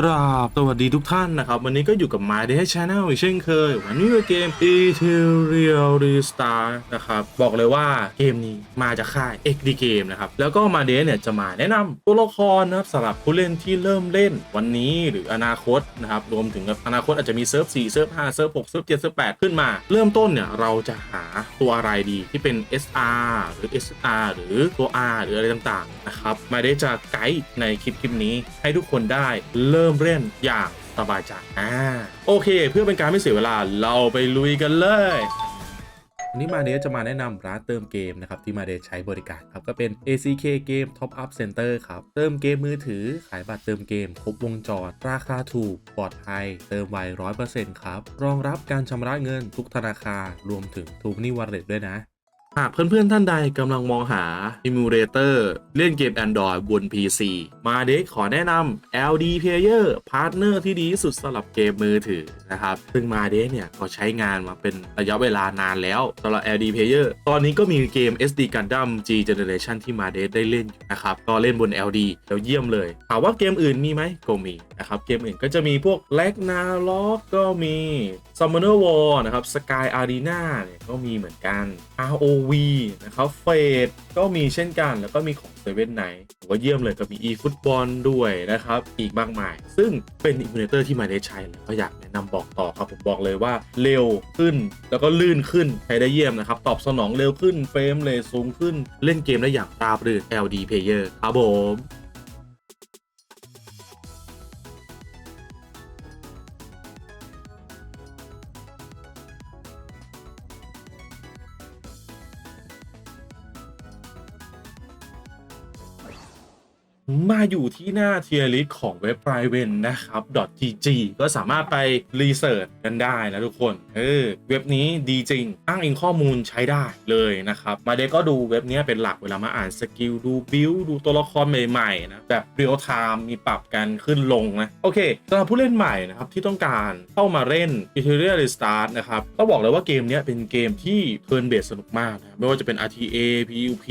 กราบสวัสดีทุกท่านนะครับ วันนี้ก็อยู่กับ My Day Channel อีกเช่นเคย วันนี้คือเกม Ethereal Restar นะครับ บอกเลยว่าเกมนี้มาจากค่าย XD Game นะครับ แล้วก็ My Day เนี่ยจะมาแนะนำตัวละครนะครับสำหรับผู้เล่นที่เริ่มเล่นวันนี้หรืออนาคตนะครับ รวมถึงอนาคตอาจจะมีเซิร์ฟ4เซิร์ฟ5เซิร์ฟ6เซิร์ฟ7เซิร์ฟ8ขึ้นมา เริ่มต้นเนี่ยเราจะหาตัวอะไรดีที่เป็น SR หรือ SR หรือตัว R หรืออะไรต่างๆนะครับ My Day จะไกด์ในคลิปคลิปนี้ให้ทุกคนได้เริ่มเล่นอย่างสบายใจอ่าโอเค เพื่อเป็นการไม่เสียเวลาเราไปลุยกันเลยวันนี้มาเดจะมาแนะนำร้านเติมเกมนะครับที่มาเดใช้บริการครับก็เป็น ACK Game Top Up Center ครับเติมเกมมือถือขายบัตรเติมเกม ครบวงจร ราคาถูกปลอดภัย เติมไว100%ครับ รองรับการชำระเงินทุกธนาคารรวมถึงทูนี่วอลเล็ตด้วยนะ หากเพื่อนๆท่านใดกำลังมองหา Emulator เล่นเกม Android บน PC มาเด็กขอแนะนำ LD Player พาร์ทเนอร์ที่ดีที่สุดสำหรับเกมมือถือนะครับ ซึ่งมาเด็กเนี่ยก็ใช้งานมาเป็นระยะเวลานานแล้วสำหรับ LD Player ตอนนี้ก็มีเกม SD Gundam G Generation ที่มาเด็กได้เล่นอยู่นะครับ ก็เล่นบน LD แล้วเยี่ยมเลยถามว่าเกมอื่นมีไหมก็มีนะครับ เกมอื่นก็จะมีพวก l a g n a r o k ก็มี Summoner War นะครับ Sky Arena เนี่ยก็มีเหมือนกันวีนะครับเฟดก็มีเช่นกันแล้วก็มีของ Seven Night ผมว่าเยี่ยมเลยก็มี eFootball ด้วยนะครับ อีกมากมาย ซึ่งเป็นอิมูเนเตอร์ที่มาได้ใช้แล้วก็อยากแนะนำบอกต่อครับ ผมบอกเลยว่าเร็วขึ้น แล้วก็ลื่นขึ้นใช้ได้เยี่ยมนะครับ ตอบสนองเร็วขึ้นเฟรมเรทสูงขึ้นเล่นเกมได้อย่างราบรื่น LD Player ครับผม มาอยู่ที่หน้าเทียร์ลิสของเว็บ p r i v a t นะครับ .gg ก็สามารถไปรีเสิร์ชกันได้นะทุกคนเออเว็บนี้ดีจริง อ้างอิงข้อมูลใช้ได้เลยนะครับ มาเด็กก็ดูเว็บนี้เป็นหลักเวลามาอ่านสกิลดูบิลดูตัวละครใหม่ๆนะแบบเรียลไทม์มีปรับกันขึ้นลงนะ โอเคสำหรับผู้เล่นใหม่นะครับ ที่ต้องการเข้ามาเล่น e t e r i a l Restart นะครับต้องบอกเลยว่าเกมนี้เป็นเกมที่เทิร์นเบสสนุกมากนะไม่ว่าจะเป็น RTA PUP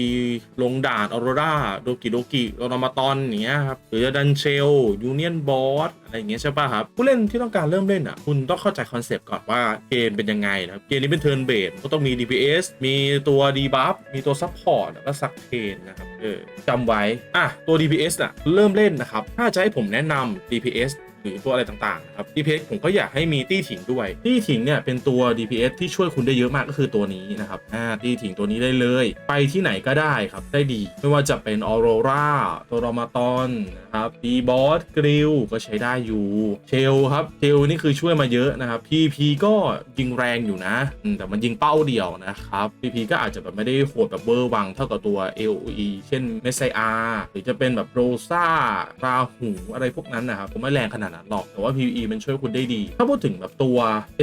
ลงด่านออโรราโดกิโดกิโรนามาตอนอย่างเงี้ยครับหรือจะดันเชลยูเนียนบอสอะไรอย่างเงี้ยใช่ป่ะครับผู้เล่นที่ต้องการเริ่มเล่นอะคุณต้องเข้าใจคอนเซปต์ก่อนว่าเกมเป็นยังไงนะครับเกมนี้เป็นเทิร์นเบสก็ต้องมี DPS มีตัวดีบัฟมีตัวซัพพอร์ตแล้วก็ซักเทนนะครับเออจำไว้อะตัว DPS อะเริ่มเล่นนะครับถ้าจะให้ผมแนะนำ DPS หรือตัวอะไรต่างๆครับ DPS ผมก็อยากให้มีตี้ถิงด้วย ตี้ถิงเนี่ยเป็นตัว DPS ที่ช่วยคุณได้เยอะมากก็คือตัวนี้นะครับอ่าตี้ถิงตัวนี้ได้เลย ไปที่ไหนก็ได้ครับได้ดี ไม่ว่าจะเป็นออโรราตัวรมาตอนนะครับดีบอสกริลก็ใช้ได้อยู่เชลครับเชลนี่คือช่วยมาเยอะนะครับ PP ก็ยิงแรงอยู่นะแต่มันยิงเป้าเดียวนะครับ PP ก็อาจจะแบบไม่ได้โหดแบบเบอร์วังเท่ากับตัว AOE เช่นเมสไซอาหรือจะเป็นแบบโรซาราหูอะไรพวกนั้นนะครับผมไม่แรงขนาดนั้นหรอก แต่ว่า PVE มันช่วยคุณได้ดี ถ้าพูดถึงแบบตัว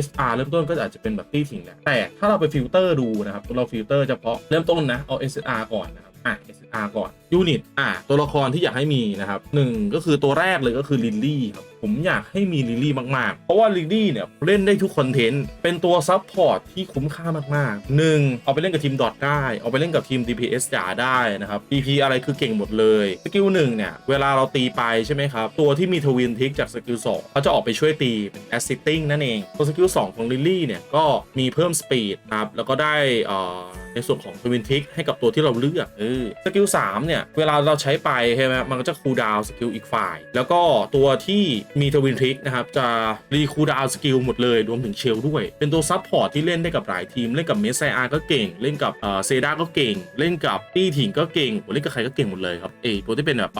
SR เริ่มต้นก็อาจจะเป็นแบบตี้ถิงแหละแต่ถ้าเราไปฟิลเตอร์ดูนะครับเราฟิลเตอร์เฉพาะเริ่มต้นนะเอา SR ก่อนนะครับอะ SR ก่อนยูนิตอะตัวละครที่อยากให้มีนะครับหนึ่งก็คือตัวแรกเลยก็คือลิลลี่ครับผมอยากให้มีลิลลี่มากๆ เพราะว่าลิลลี่เนี่ยเล่นได้ทุกคอนเทนต์ เป็นตัวซับพอร์ตที่คุ้มค่ามากๆหนึ่งเอาไปเล่นกับทีมดอทได้ เอาไปเล่นกับทีม DPS จ๋าได้นะครับ PP อะไรคือเก่งหมดเลยสกิลหนึ่งเนี่ยเวลาเราตีไปใช่ไหมครับ ตัวที่มีทวินทิกจากสกิลสองเขาจะออกไปช่วยตีเป็น assisting นั่นเองตัวสกิลสองของลิลลี่เนี่ยก็มีเพิ่มสปีดนะครับแล้วก็ได้อ่อในส่วนของทวินทิกให้กับตัวที่เราเลือกเออสกิล3เนี่ย เวลาเราใช้ไปใช่ไหมมันก็จะคูลดาวน์สกิลอีกฝ่าย แล้วก็ตัวที่มีทวินทริกนะครับ จะรีคูลดาวน์สกิลหมดเลย รวมถึงเชลด้วย เป็นตัวซับพอร์ตที่เล่นได้กับหลายทีม เล่นกับเมสไซอาก็เก่ง เล่นกับเซดาก็เก่ง เล่นกับตี้ถิงก็เก่งเล่นกับใครก็เก่งหมดเลยครับเอยตัวที่เป็นแบบ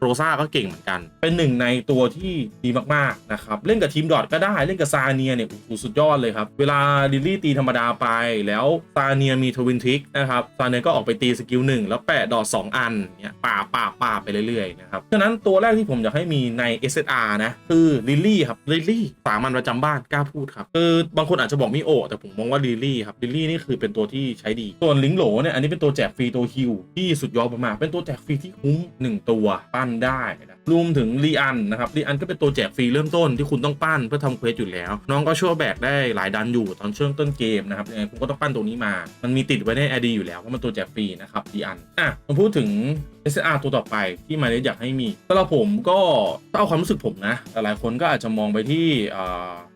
โรซ่าก็เก่งเหมือนกัน เป็นหนึ่งในตัวที่ดีมากๆนะครับเล่นกับทีมดอทก็ได้เล่นกับซาเนียเนี่ยโอ้โหสุดยอดเลยครับเวลาลิลลี่ตีธรรมดาไปแล้วซาเนียมีทวินทริกนะครับซาเนียก็ออกไปตีสกิลหนึ่งแล้วแปะดอทสองอันเนี่ยป่าป่าป่าไปเรื่อยๆนะครับฉะนั้นตัวแรกที่ผมอยากให้มีใน SSR นะคือลิลลี่ครับลิลลี่สามัญประจำบ้านกล้าพูดครับคือบางคนอาจจะบอกมิโอแต่ผมมองว่าลิลลี่ครับลิลลี่นี่คือเป็นตัวที่ใช้ดี ส่วนลิงโหลเนี่ยอันนี้เป็นตัวแจกฟรีตัวฮิวที่สุดยอดมากๆเป็นตัวแจกฟรีที่คุ้มหนึ่งตัวปั้นได้นะรวมถึงรีอันนะครับรีอันก็เป็นตัวแจกฟรีเริ่มต้นที่คุณต้องปั้นเพื่อทำเควสอยู่แล้ว น้องก็ช่วยแบกได้หลายดันอยู่ตอนช่วงต้นเกมนะครับคุณก็ต้องปั้นตัวนี้มา มันมีติดไว้ในไอดีอยู่แล้วเพราะมันตัวแจกฟรีนะครับรีอันอะมาพูดถึง SR ตัวต่อไปที่มาเลอยากให้มีสำหรับผมก็ถ้าเอาความรู้สึกผมนะแต่หลายคนก็อาจจะมองไปที่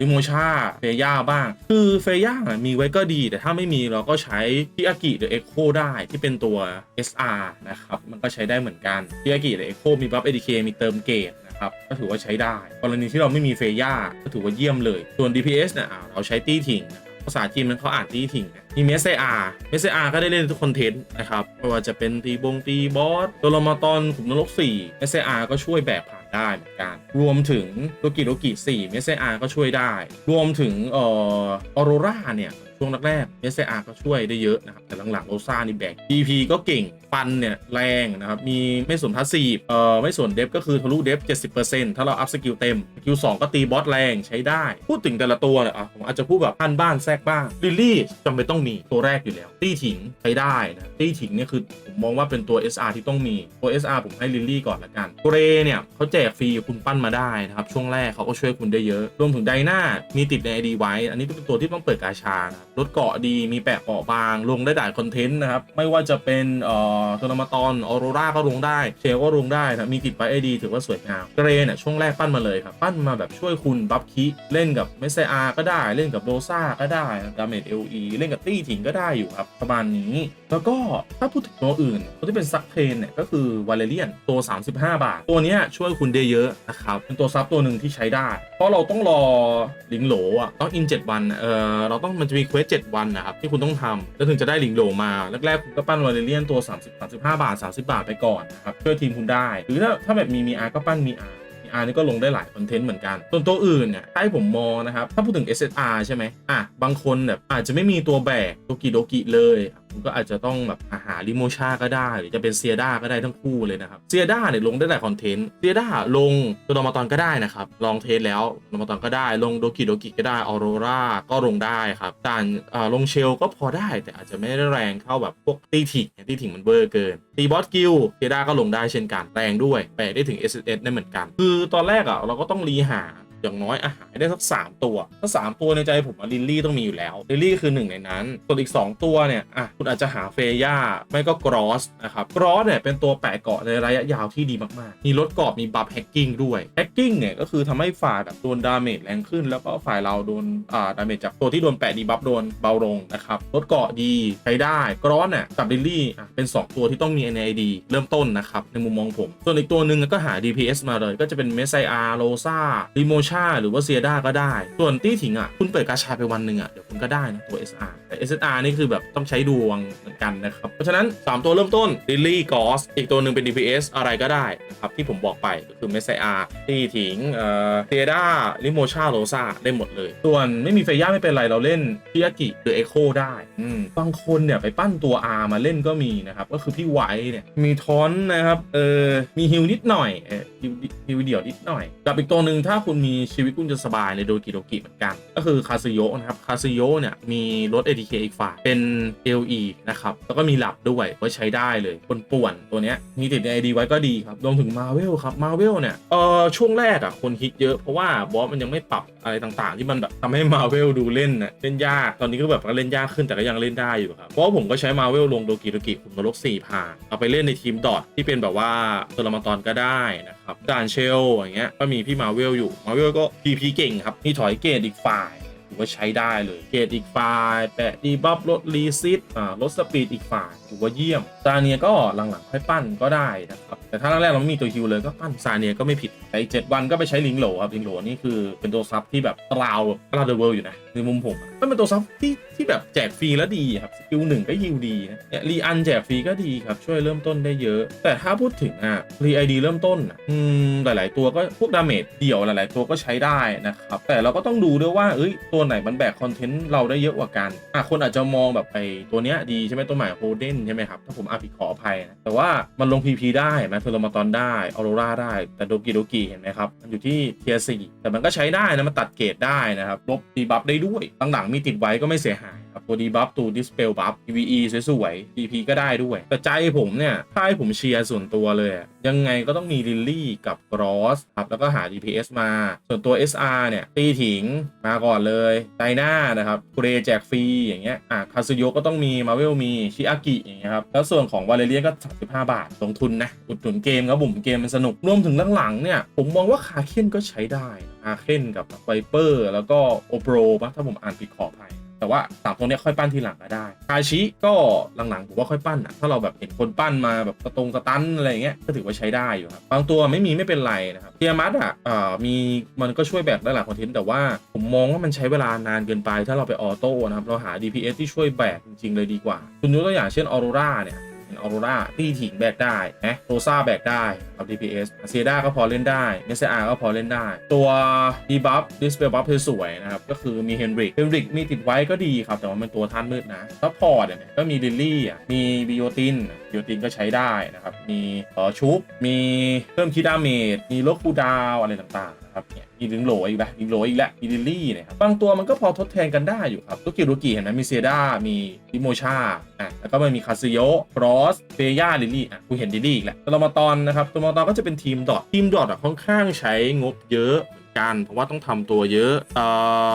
ดิโมชาเฟย่าบ้าง คือเฟย่ามีไว้ก็ดี แต่ถ้าไม่มีเราก็ใช้ที่อากิหรือ Echo ได้ที่เป็นตัว SR นะครับมันก็ใช้ได้เหมือนกันที่อากิหรือ Echo มีบัฟ ADK มีเติมเกรดนะครับก็ถือว่าใช้ได้ กรณีที่เราไม่มีเฟย่าก็ถือว่าเยี่ยมเลย ส่วน DPS เนี่ยเราใช้ตี้ถิง ภาษาจีนมันเขาอ่านตีถิงมีเมสเซอาร์เมสเซอาร์ก็ได้เล่นทุกคอนเทนต์นะครับไม่ว่าจะเป็นตีบงตีบอสตัวลมาตอนขุมนรก4เมสเซอาร์ก็ช่วยแบกผ่านได้เหมือนกัน รวมถึงโลกิโลกิ4เมสเซอาร์ก็ช่วยได้ รวมถึงเอ่อออโรราเนี่ย ช่วงแรกๆ SAR ก็ช่วยได้เยอะนะครับ แต่หลังๆโรซ่านี่แบก PP ก็เก่งฟันเนี่ยแรงนะครับ มีไม่ส่วนพาสซีฟเอ่อไม่ส่วนเดฟก็คือทะลุเดฟ 70%ถ้าเราอัพสกิลเต็มสกิล2ก็ตีบอสแรงใช้ได้ พูดถึงแต่ละตัวเนี่ยอะผมอาจจะพูดแบบพันบ้านแทรกบ้างลิลลี่จำเป็นต้องมีตัวแรกอยู่แล้ว ตี้ถิงใช้ได้นะตี้ถิงเนี่ยคือผมมองว่าเป็นตัว SR ที่ต้องมีตัว SR ผมให้ลิลลี่ก่อนละกันเกรเนี่ยเขาแจกฟรีคุณปั้นมาได้นะครับช่วงแรกเขาก็ช่วยคุณได้เยอะรวมถึงไดนามีติดใน ID ไว้ อันนี้เป็นตัวที่ต้องเปิดกาชานะครับลดเกาะดีมีแปะเกาะบาง ลงได้หลายคอนเทนต์นะครับ ไม่ว่าจะเป็นเอ่อโทนามาตอนออโรราก็ลงได้เชลก็ลงได้นะมีติดไปไอดีถือว่าสวยงามเกรเนี่ยช่วงแรกปั้นมาเลยครับ ปั้นมาแบบช่วยคุณบัฟคิเล่นกับเมสเซอาก็ได้เล่นกับโรซ่าก็ได้ดาเมจเอลีเล่นกับตี้ถิงก็ได้อยู่ครับประมาณนี้ แล้วก็ถ้าพูดถึงตัวอื่นตัวที่เป็นซับเทรนเนี่ยก็คือวาเลเรียนตัว 35 บาท ตัวเนี้ยช่วยคุณได้เยอะนะครับเป็นตัวซับตัวหนึ่งที่ใช้ได้ เพราะเราต้องรอลิงโหลอะต้องอิน 7 วันเออเราต้องมันจะมีเควส7 วันนะครับที่คุณต้องทำแล้วถึงจะได้ลิงโหลมาแรกๆคุณก็ปั้นวาเลเรียนตัว 30 35 บาท 30 บาทไปก่อนนะครับเพื่อทีมคุณได้ หรือถ้าถ้าแบบมีมีอาร์ก็ปั้นมีอาร์อาร์นี่ก็ลงได้หลายคอนเทนต์เหมือนกัน ส่วนตัวอื่นเนี่ยถ้าให้ผมมองนะครับ ถ้าพูดถึง SSR ใช่ไหมอะ บางคนแบบอาจจะไม่มีตัวแบกโดกิโดกิเลย คุณก็อาจจะต้องแบบอาหาริโมชาก็ได้ หรือจะเป็นเซียด้าก็ได้ทั้งคู่เลยนะครับเซียด้าเนี่ยลงได้หลายคอนเทนต์เซียด้าลงตัวดอมาตอนก็ได้นะครับลองเทสแล้วดอมาตอนก็ได้ ลงโดกิโดกิก็ได้ออโรราก็ลงได้ครับการอ่ลงเชลก็พอได้แต่อาจจะไม่ได้แรงเท่าแบบพวกตีถิงเนี่ยตีถิงมันเบอร์เกินตีบอสกิลเซียด้าก็ลงได้เช่นกันแรงด้วยแบกได้ถึง SSS ได้เหมือนกัน คือตอนแรกอะเราก็ต้องรีหา อย่างน้อยอาหารได้สัก3ตัว ถ้า3ตัวในใจผมลิลลี่ต้องมีอยู่แล้ว ลิลลี่คือหนึ่งในนั้น ส่วนอีก 2 ตัวเนี่ยอะคุณอาจจะหาเฟย่าไม่ก็กรอสนะครับกรอสเนี่ยเป็นตัวแปะเกาะในระยะยาวที่ดีมาก ๆ มีลดเกาะมีบัฟแฮกกิ้งด้วยแฮกกิ้งเนี่ยก็คือทำให้ฝ่ายแบบโดนดาเมจแรงขึ้น แล้วก็ฝ่ายเราโดนอ่าดาเมจจากตัวที่โดนแปะดีบัฟโดนเบาลงนะครับลดเกาะดีใช้ได้กรอสเนี่ยกับลิลลี่อะเป็น 2 ตัวที่ต้องมี NID เริ่มต้นนะครับในมุมมองผม ส่วนอีกตัวหนึ่งก็หา DPS มาเลย ก็จะเป็นเมสไซอาโรซาลิโมชาหรือว่าเซียด้าก็ได้ ส่วนตี้ถิงอะคุณเปิดกาชาไปวันหนึ่งอะเดี๋ยวคุณก็ได้นะตัว SR แต่ SR นี่คือแบบต้องใช้ดวงเหมือนกันนะครับ เพราะฉะนั้น 3 ตัวเริ่มต้นลิลลี่กอสอีกตัวหนึ่งเป็น DPS อะไรก็ได้นะครับที่ผมบอกไปก็คือเมสไซอาร์ตี้ถิงเอ่อเซียด้าลิโมชาโรซาได้หมดเลย ส่วนไม่มีเฟย่าไม่เป็นไรเราเล่นพิยากิหรือเอโคได้อืมบางคนเนี่ยไปปั้นตัว R มาเล่นก็มีนะครับก็คือพี่ไวเนี่ยมีทอนนะครับเออมีฮิลนิดหน่อยฮิลฮิลเดี่ยวนิดหน่อยกับอีกตัวหนึ่งถ้าคุณมีชีวิตคุณจะสบายในโดกิโดกิเหมือนกัน ก็คือคาซิโยนะครับคาซิโยเนี่ยมีรถ ATK อีกฝ่ายเป็น LE นะครับ แล้วก็มีหลับด้วยไว้ใช้ได้เลยคนป่วนตัวเนี้ยมีติดใน ID ไว้ก็ดีครับรวมถึงมาเวลครับมาเวลเนี่ยเออช่วงแรกอะคนฮิตเยอะเพราะว่าบอสมันยังไม่ปรับอะไรต่างๆ ที่มันแบบทำให้มาเวลดูเล่นน่ะเล่นยากตอนนี้ก็แบบก็เล่นยากขึ้นแต่ก็ยังเล่นได้อยู่ครับเพราะว่าผมก็ใช้มาเวลลงโดกิโดกิผมนรก4ผ่านเอาไปเล่นในทีมดอทที่เป็นแบบว่าตัวละมาตอนก็ได้นะครับด่านเชลอย่างเงี้ยก็มีพี่มาเวลอยู่มาเวลก็พีพีเก่งครับมีถอยเกตอีกฝ่ายถือว่าใช้ได้เลยเกตอีกฝ่ายแปะดีบัฟลดรีซิตอ่าลดสปีดอีกฝ่ายถือว่าเยี่ยมซาเนียก็หลังๆค่อยปั้นก็ได้นะครับแต่ถ้าแรกๆเราไม่มีตัวฮิวเลยก็ปั้นซาเนียก็ไม่ผิดแต่อีกเจ็ดวันก็ไปใช้ลิงโหลครับลิงโหลนี่คือเป็นตัวซับที่แบบตราวตราวเดอะเวิลด์อยู่นะ ในมุมผมมันเป็นตัวซับที่ที่แบบแจกฟรีแล้วดีครับสกิลหนึ่งก็ฮิวดีนะเนี่ยรีอันแจกฟรีก็ดีครับ ช่วยเริ่มต้นได้เยอะ แต่ถ้าพูดถึงอะรีไอดีเริ่มต้นอะอืมหลาย ๆ ตัวก็พวกดาเมจเดี่ยวหลาย ๆ ตัวก็ใช้ได้นะครับ แต่เราก็ต้องดูด้วยว่าเอ้ยตัวไหนมันแบกคอนเทนต์เราได้เยอะกว่ากันอะคนอาจจะมองแบบไอตัวเนี้ยดีใช่ไหมตัวใหม่โฮเดนใช่ไหมครับถ้าผมอาผิดขออภัยนะแต่ว่ามันลง PP ได้แมทเทอร์มาตอนได้ออโรราได้แต่โดกิโดกิเห็นไหมครับมันอยู่ที่เทียสี่แต่มันก็ใช้ได้นะมันตัดเกรดได้นะครับลบดีบัฟได้ด้วย้วยหลังๆมีติดไว้ก็ไม่เสียหายับตัวดีบัฟตัว dispel buff PVE สวยๆ PP ก็ได้ด้วย แต่ใจผมเนี่ยถ้าให้ผมเชียร์ส่วนตัวเลย ยังไงก็ต้องมีลิลลี่กับกรอสครับแล้วก็หา DPS มา ส่วนตัว SR เนี่ย ตีถิงมาก่อนเลยไดนานะครับคูเรแจกฟรีอย่างเงี้ยอะคาซุโยก็ต้องมีมาเวลมีชิอากิอย่างเงี้ยครับ แล้วส่วนของวาเลเรียก็ 35 บาทลงทุนนะ อุดหนุนเกมครับผมเกมมันสนุกรวมถึงหลังๆเนี่ย ผมมองว่าคาเคนก็ใช้ได้คาเคนกับไวเปอร์แล้วก็โอโปรปะถ้าผมอ่านผิดขออภัย แต่ว่าสามตัวนี้ค่อยปั้นทีหลังก็ได้คาชิก็หลังๆผมว่าค่อยปั้นอะถ้าเราแบบเห็นคนปั้นมาแบบกระตรงกระตันอะไรอย่างเงี้ยก็ถือว่าใช้ได้อยู่ครับบางตัวไม่มีไม่เป็นไรนะครับเทียมัสอะอ่ามีมันก็ช่วยแบกได้หลายคอนเทนต์แต่ว่าผมมองว่ามันใช้เวลานานเกินไป ถ้าเราไปออโต้นะครับเราหา DPS ที่ช่วยแบกจริงๆเลยดีกว่า คุณยกตัวอย่างเช่นออโรราเนี่ย ออโรราตีถิงแบกได้นะโรซาแบกได้ครับ DPS เซียด้าก็พอเล่นได้เมสอาก็พอเล่นได้ ตัวดีบัฟดิสเปลบัฟสวยๆนะครับ ก็คือมีเฮนริกเฮนริกมีติดไว้ก็ดีครับ แต่ว่ามันตัวท่านมืดนะซัพพอร์ตเนี่ยก็มีลิลลี่อะมีบิโอติน บิโอตินก็ใช้ได้นะครับ มีเอ่อชุบ มีเพิ่มคิดดาเมจ มีลดคูดาวอะไรต่างๆนะครับเนี่ยมีลิงโหลอีกแบบลิงโหลอีกแล้วมีลิลลี่นะครับบางตัวมันก็พอทดแทนกันได้อยู่ครับตุกิรุกิเห็นไหมมีเซดามีดิโมชาอะแล้วก็มันมีคาซิโยครอสเฟย่าลิลลี่อะกูเห็นลิลลี่อีกแล้วตัวมาตอนนะครับตัวมาตอนก็จะเป็นทีมดอททีมดอทอะค่อนข้างใช้งบเยอะ กัน เพราะว่าต้องทำตัวเยอะเอ่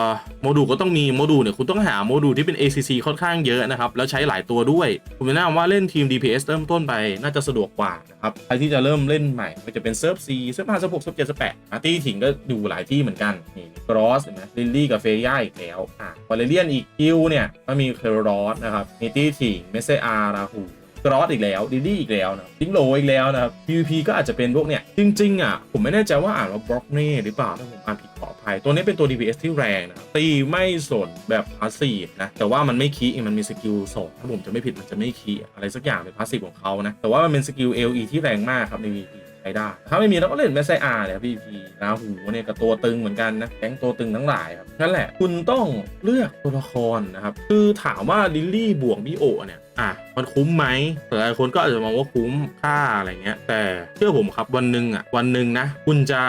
อโมดูลก็ต้องมีโมดูลเนี่ยคุณต้องหาโมดูลที่เป็น ACC ค่อนข้างเยอะนะครับ แล้วใช้หลายตัวด้วย ผมแนะนำว่าเล่นทีม DPS เริ่มต้นไปน่าจะสะดวกกว่านะครับใครที่จะเริ่มเล่นใหม่ก็จะเป็นเซิร์ฟ C เซิร์ฟ5เซิร์ฟ6เซิร์ฟ7เซิร์ฟ8อาร์ตี้ถิงก็อยู่หลายที่เหมือนกันนี่กรอสเห็นไหมลิลลี่กับเฟย่าอีกแล้วอะวาเลเรียนอีกคิวเนี่ยก็มีเคโรรอสนะครับมีตี้ถิงเมสเซอาราหู กรอสอีกแล้วดิดี้อีกแล้วนะทิงโลอีกแล้วนะครับ PVP ก็อาจจะเป็นพวกเนี้ยจริงๆอะผมไม่แน่ใจว่าอ่านว่าบล็อกเน่หรือเปล่าถ้าผมอ่านผิดขออภัยตัวนี้เป็นตัว DPS ที่แรงนะตีไม่สนแบบพาสซีฟนะแต่ว่ามันไม่คีมันมีสกิลสองถ้าผมจะไม่ผิดมันจะไม่คีอะไรสักอย่างเป็นพาสซีฟของเขานะแต่ว่ามันเป็นสกิล LE ที่แรงมากครับใน PVP ใช้ได้ ถ้าไม่มีเราก็เล่นแมสไซอาร์เนี่ยพี่พีราหูเนี่ยกับตัวตึงเหมือนกันนะแก๊งตัวตึงทั้งหลายครับนั่นแหละคุณต้องเลือกตัวละครนะครับ คือถามว่าลิลลี่บวกบิโอเนี่ย อะมันคุ้มไหมแต่หลายคนก็อาจจะมองว่าคุ้มค่าอะไรเงี้ย แต่เชื่อผมครับวันหนึ่งอะวันหนึ่งนะคุณจะ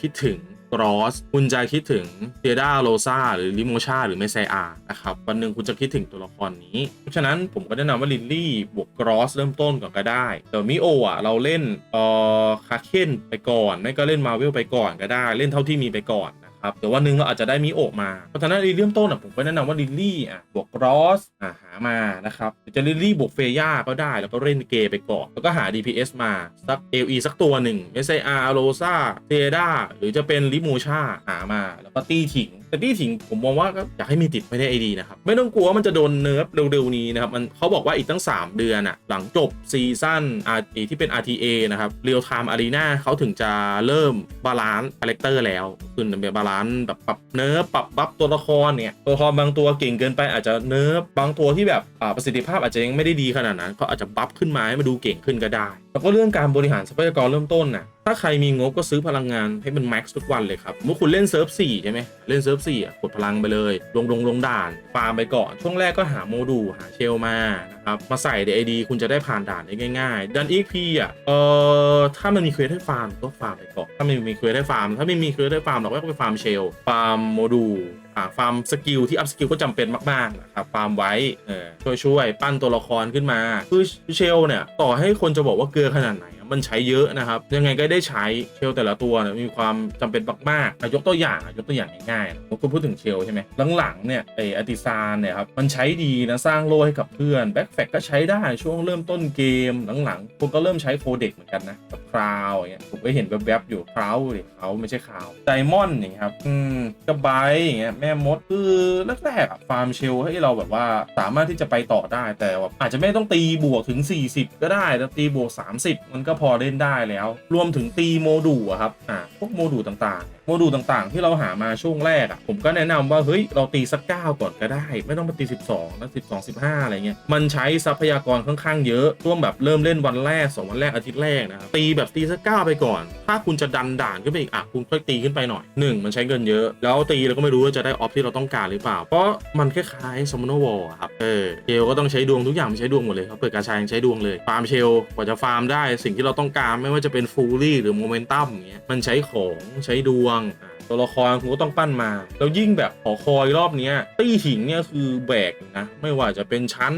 คิดถึงกรอสคุณจะคิดถึงเทียดาโรซาหรือลิโมชาหรือเมไซอานะครับวันหนึ่งคุณจะคิดถึงตัวละครนี้ เพราะฉะนั้นผมก็แนะนำว่าลิลลี่บวกกรอสเริ่มต้นก่อนก็ได้แต่มิโออะเราเล่นเอ่อคาเคนไปก่อน ไม่ก็เล่นมาเวลไปก่อนก็ได้ เล่นเท่าที่มีไปก่อน ครับแต่วันหนึ่งเราอาจจะได้มิโอมา เพราะฉะนั้นในเริ่มต้นอะผมก็แนะนำว่าลิลลี่อะบวกรอสอะหามานะครับจะลิลลี่บวกเฟย่าก็ได้แล้วก็เล่นเกไปก่อน แล้วก็หา DPS มาสัก LE สักตัวหนึ่งเมสไซอาโรซาเทดาหรือจะเป็นลิมูชาหามา แล้วก็ตี้ถิงแต่ตี้ถิงผมมองว่าก็อยากให้มีติดไม่ได้ไอดีนะครับ ไม่ต้องกลัวว่ามันจะโดนเนิร์ฟเร็วๆนี้นะครับมันเขาบอกว่าอีกตั้ง 3 เดือนอะหลังจบซีซั่น RT ที่เป็น RTA นะครับเรียลไทม์อารีนาเขาถึงจะเริ่มบาลานซ์คาแรคเตอร์แล้วคือเป็นบาลานซ์แบบปรับเนิร์ฟปรับบัฟตัวละครเนี่ยตัวละครบางตัวเก่งเกินไปอาจจะเนิร์ฟบางตัวที่แบบประสิทธิภาพอาจจะยังไม่ได้ดีขนาดนั้นเขาอาจจะบัฟขึ้นมาให้มันดูเก่งขึ้นก็ได้ แล้วก็เรื่องการบริหารทรัพยากรเริ่มต้นน่ะถ้าใครมีงบก็ซื้อพลังงานให้มันแม็กซ์ทุกวันเลยครับเมื่อคุณเล่นเซิร์ฟ4ใช่ไหมเล่นเซิร์ฟ4อะกดพลังไปเลย ลงลงลงด่านฟาร์มไปก่อนช่วงแรกก็หาโมดูลหาเชลมานะ ครับมาใส่ในไอดีคุณจะได้ผ่านด่านได้ง่ายๆดันอีพีอะเอ่อถ้ามันมีเควสให้ฟาร์มก็ฟาร์มไปก่อนถ้าไม่มีเควสให้ฟาร์มถ้าไม่มีเควสให้ฟาร์มเราก็ไปฟาร์มเชลฟาร์มโมดูลอ่าฟาร์มสกิลที่อัพสกิลก็จำเป็นมากๆนะครับฟาร์มไว้เออช่วยๆปั้นตัวละครขึ้นมาคือเชลเนี่ยต่อให้คนจะบอกว่าเกลือขนาดไหน มันใช้เยอะนะครับ ยังไงก็ได้ใช้เชลแต่ละตัวเนี่ยมีความจำเป็นมากๆยกตัวอย่างยกตัวอย่างง่ายๆผมก็พูดถึงเชลใช่ไหมหลังๆเนี่ยไออติซานเนี่ยครับมันใช้ดีนะสร้างโลให้กับเพื่อนแบ็คแฟกก็ใช้ได้ช่วงเริ่มต้นเกมหลังๆผมก็เริ่มใช้โคเด็กเหมือนกันนะกับคราวอย่างเงี้ยผมก็เห็นแวบๆอยู่คราวเลยเขาไม่ใช่คราวไดมอนด์อย่างเงี้ยครับอืมกระบายอย่างเงี้ยแม่มดคือแรกๆอะฟาร์มเชลให้เราแบบว่าสามารถที่จะไปต่อได้แต่ว่าอาจจะไม่ต้องตีบวกถึง 40 ก็ได้แต่ตีบวก 30 มันก็พอเล่นได้แล้ว รวมถึงตีโมดูลอะครับอ่าพวกโมดูลต่างๆ ดูลต่างๆ ที่เราหามาช่วงแรกอะผมก็แนะนำว่าเฮ้ยเราตีสักเก้าก่อนก็ได้ ไม่ต้องไปตี 12แล้ว12 15 อะไรเงี้ยมันใช้ทรัพยากรค่อนข้างเยอะช่วงแบบเริ่มเล่นวันแรก 2 วันแรกอาทิตย์แรกนะครับตีแบบตีสักเก้าไปก่อน ถ้าคุณจะดันด่านขึ้นไปอีกอะคุณค่อยตีขึ้นไปหน่อยหนึ่งมันใช้เงินเยอะ แล้วตีแล้วก็ไม่รู้ว่าจะได้ออฟที่เราต้องการหรือเปล่า เพราะมันคล้ายๆสมโนวอลครับเออเชลก็ต้องใช้ดวงทุกอย่างมันใช้ดวงหมดเลยครับเปิดกาชายังใช้ดวงเลยฟาร์มเชลกว่าจะฟาร์มได้สิ่งที่เราต้องการไม่ว่าจะเป็นฟูลี่หรือโมเมนตัมเงี้ยมันใช้ของใช้ดวงอะตัวละครคุณก็ต้องปั้นมา แล้วยิ่งแบบหอคอยรอบเนี้ย ตี้ถิงเนี่ยคือแบกนะไม่ว่าจะเป็นชั้น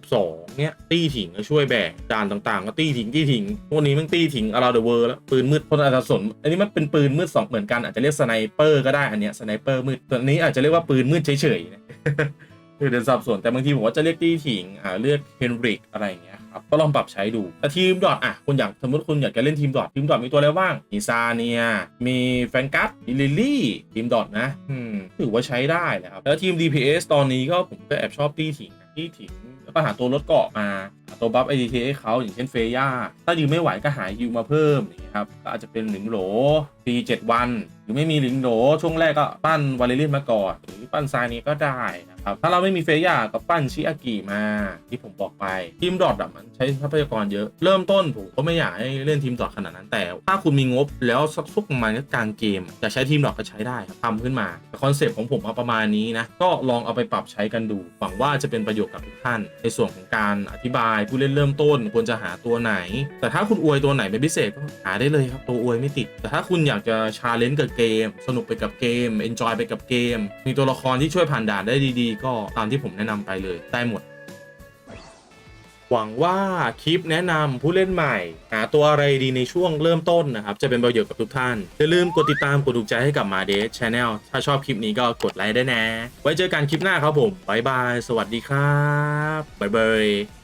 42 เนี่ย ตี้ถิงก็ช่วยแบกด่านต่างๆ ก็ตี้ถิงตี้ถิงพวกนี้มันตี้ถิงอาราเดเวอร์แล้วปืนมืดคนอาจจะสนอันนี้มันเป็นปืนมืดสองเหมือนกันอาจจะเรียกสไนเปอร์ก็ได้อันเนี้ยสไนเปอร์มืดตัวนี้อาจจะเรียกว่าปืนมืดเฉยๆนะคือเดินสับสนแต่บางทีผมว่าจะเรียกตี้ถิงอ่าเรียกเฮนริกอะไรอย่างเงี้ย ครับก็ลองปรับใช้ดูแต่ทีมดอทอะคุณอยากสมมติคุณอยากจะเล่นทีมดอททีมดอทมีตัวอะไรบ้างมีซาเนียมีแฟนกัสมีลิลลี่ทีมดอทนะอืมถือว่าใช้ได้นะครับแล้วทีม DPS ตอนนี้ก็ผมก็แอบชอบตี้ถิงนะตี้ถิงแล้วก็หาตัวลดเกราะมาหาตัวบัฟ IDT ให้เขาอย่างเช่นเฟย่า ถ้ายืมไม่ไหวก็หาฮิวมาเพิ่มอย่างเงี้ยครับ ก็อาจจะเป็นหลิงโหลฟรี7วัน หรือไม่มีหลิงโหลช่วงแรกก็ปั้นวาเลเรียนมาก่อน หรือปั้นซายนี้ก็ได้นะ ครับถ้าเราไม่มีเฟย่าก็ปั้นชิอากิมาที่ผมบอกไปทีมดอทอะมันใช้ทรัพยากรเยอะเริ่มต้นผมก็ไม่อยากให้เล่นทีมดอทขนาดนั้น แต่ถ้าคุณมีงบแล้วสักสุกประมาณกลางเกมจะใช้ทีมดอทก็ใช้ได้ครับทำขึ้นมาแต่คอนเซปต์ของผมเอาประมาณนี้นะก็ลองเอาไปปรับใช้กันดูหวังว่าจะเป็นประโยชน์กับทุกท่าน ในส่วนของการอธิบายผู้เล่นเริ่มต้นควรจะหาตัวไหน แต่ถ้าคุณอวยตัวไหนเป็นพิเศษก็หาได้เลยครับตัวอวยไม่ติด แต่ถ้าคุณอยากจะชาเลนจ์กับเกม สนุกไปกับเกมเอนจอยไปกับเกม มีตัวละครที่ช่วยผ่านด่านได้ดีๆก็ตามที่ผมแนะนำไปเลยได้หมด หวังว่าคลิปแนะนำผู้เล่นใหม่ หาตัวอะไรดีในช่วงเริ่มต้นนะครับ จะเป็นประโยชน์กับทุกท่าน อย่าลืมกดติดตามกดถูกใจให้กับมาเดสช n แนลถ้าชอบคลิปนี้ก็กดไลค์ได้นะ ไว้เจอกันคลิปหน้าครับผมบ๊ายบาย สวัสดีครับบ๊ายบาย